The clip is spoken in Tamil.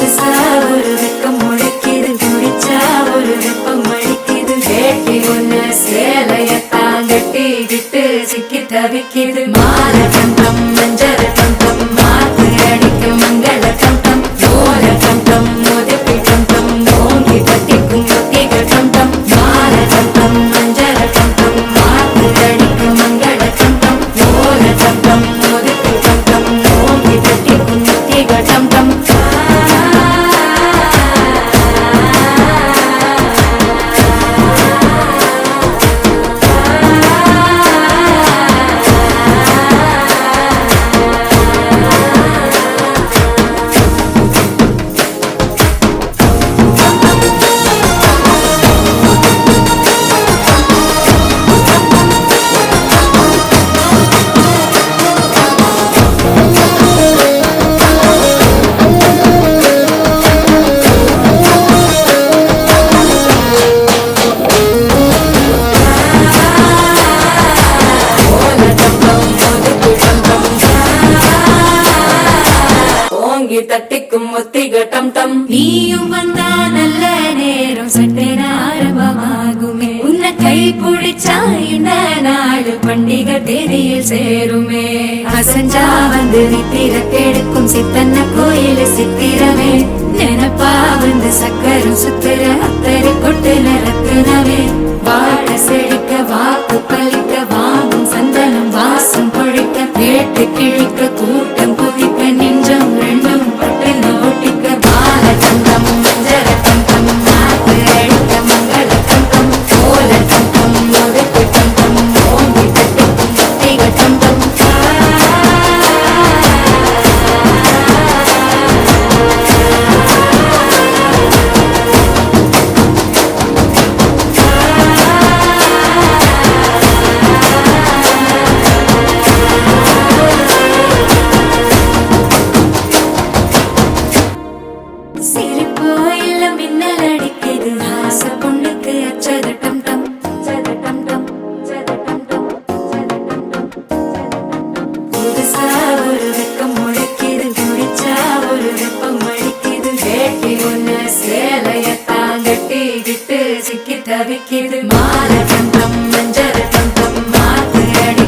புதுசா ஒரு வெக்கம் முழிக்கிது குடிச்சா ஒரு வெப்பம் அடிக்குது. வேட்டி ஒண்ணு சேலைய தாங்கட்டி விட்டு சிக்கி தவிக்குது. மால கண்டம் மஞ்சள் கண்டம் மாத்து அடிக்கும் மங்கள கண்டம் ஓல கண்டம் உதவி கண்டம் ஓங்கி பத்திக்கும் ஒத்திக கண்டம். மால கண்டம் மஞ்சள் கண்டம் மாத்து அடிக்கும் மங்கள கண்டம் ஓல கண்டம் உதவி கண்டம் ஓங்கி பத்திக்கும் ஒத்திக தட்டிக்கும் முத்திக டம் டம். நீயும் வந்தா நல்ல நேரம் சட்டென ஆரம்பமாகுமே. உன்னை கை பிடிச்சா இந்த நாடு பண்டிகை தேதியில் சேருமே. அசஞ்சா வந்து நித்திர கெடுக்கும் சித்தன்ன கோயில் சித்திரமே. நினப்பா வந்து சக்கரம் சுத்துற அத்தரை கொட்டுன ബാലതന്ത്രം മഞ്ചരതന്ത്രം മാർത്തടി